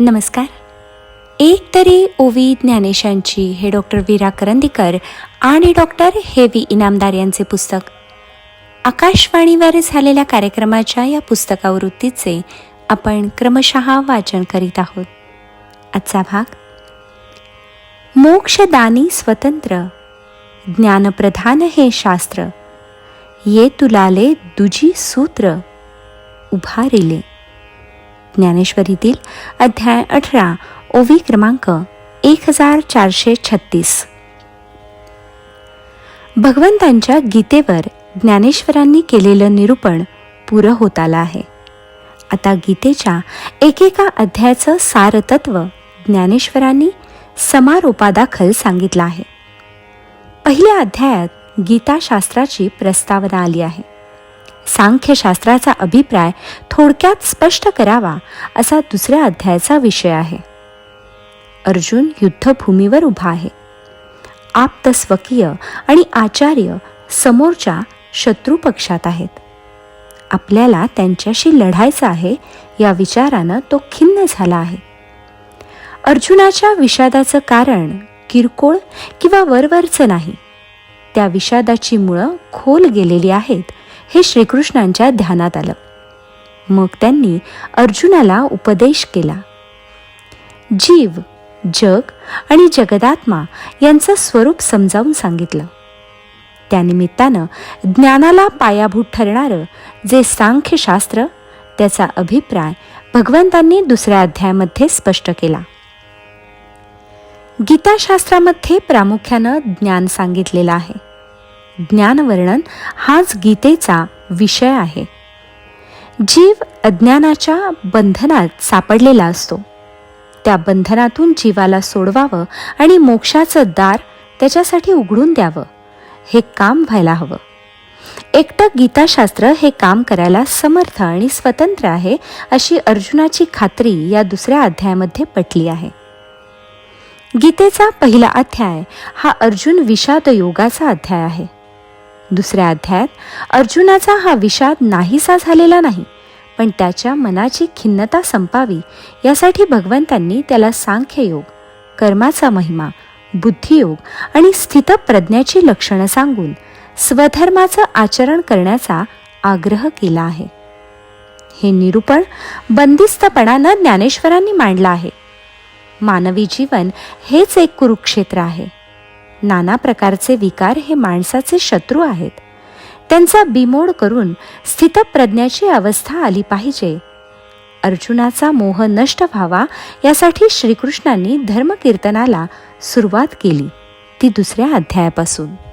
नमस्कार. एक तरी ओवी ज्ञानेशांची हे डॉक्टर वीरा करंदीकर आणि डॉक्टर हेवी इनामदार यांचे पुस्तक. आकाशवाणीवर झालेल्या कार्यक्रमाच्या या पुस्तकावृत्तीचे आपण क्रमशः वाचन करीत आहोत. आजचा भाग मोक्षदानी स्वतंत्र ज्ञानप्रधान हे शास्त्र ये तुलाले दुजी सूत्र उभारिले ज्ञानेश्वरीतील अध्याय अठरा ओवी क्रमांक एक हजार चारशे छत्तीस. भगवंतांच्या गीतेवर ज्ञानेश्वरांनी केलेलं निरूपण पुरं होत आलं आहे. आता गीतेच्या एकेका अध्यायाचं सारतत्व ज्ञानेश्वरांनी समारोपादाखल सांगितलं आहे. पहिल्या अध्यायात गीताशास्त्राची प्रस्तावना आली आहे. सांख्यशास्त्राचा अभिप्राय थोडक्यात स्पष्ट करावा असा दुसऱ्या अध्यायाचा विषय आहे. अर्जुन युद्धभूमीवर उभा आहे. आप्त स्वकीय आणि आचार्य समोरच्या शत्रू पक्षात आहेत. आपल्याला त्यांच्याशी लढायचं आहे या विचारानं तो खिन्न झाला आहे. अर्जुनाच्या विषादाचं कारण किरकोळ किंवा वरवरचं नाही. त्या विषादाची मुळं खोल गेलेली आहेत हे श्रीकृष्णांच्या ध्यानात आलं. मग त्यांनी अर्जुनाला उपदेश केला. जीव जग आणि जगदात्मा यांचं स्वरूप समजावून सांगितलं. त्यानिमित्तानं ज्ञानाला पायाभूत ठरणारं जे सांख्यशास्त्र त्याचा अभिप्राय भगवंतांनी दुसऱ्या अध्यायामध्ये स्पष्ट केला. गीताशास्त्रामध्ये प्रामुख्यानं ज्ञान सांगितलेलं आहे. ज्ञानवर्णन हाच गीतेचा विषय आहे. जीव अज्ञानाच्या बंधनात सापडलेला असतो. त्या बंधनातून जीवाला सोडवावं आणि मोक्षाचं दार त्याच्यासाठी उघडून द्यावं हे काम व्हायला हवं. एकटं गीताशास्त्र हे काम करायला समर्थ आणि स्वतंत्र आहे अशी अर्जुनाची खात्री या दुसऱ्या अध्यायामध्ये पटली आहे. गीतेचा पहिला अध्याय हा अर्जुन विषाद योगाचा अध्याय आहे. दुसऱ्या अध्यायात अर्जुनाचा हा विषाद नाहीसा झालेला नाही पण त्याच्या मनाची खिन्नता संपावी यासाठी भगवंतांनी त्याला सांख्ययोग कर्माचा महिमा बुद्धियोग आणि स्थितप्रज्ञाची लक्षणं सांगून स्वधर्माचं आचरण करण्याचा आग्रह केला आहे. हे निरूपण बंदिस्तपणानं ज्ञानेश्वरांनी मांडलं आहे. मानवी जीवन हेच एक कुरुक्षेत्र आहे. नाना प्रकारचे विकार हे माणसाचे शत्रू आहेत. त्यांचा बिमोड करून स्थितप्रज्ञाची अवस्था आली पाहिजे. अर्जुनाचा मोह नष्ट व्हावा यासाठी श्रीकृष्णांनी धर्मकीर्तनाला सुरुवात केली ती दुसऱ्या अध्यायापासून.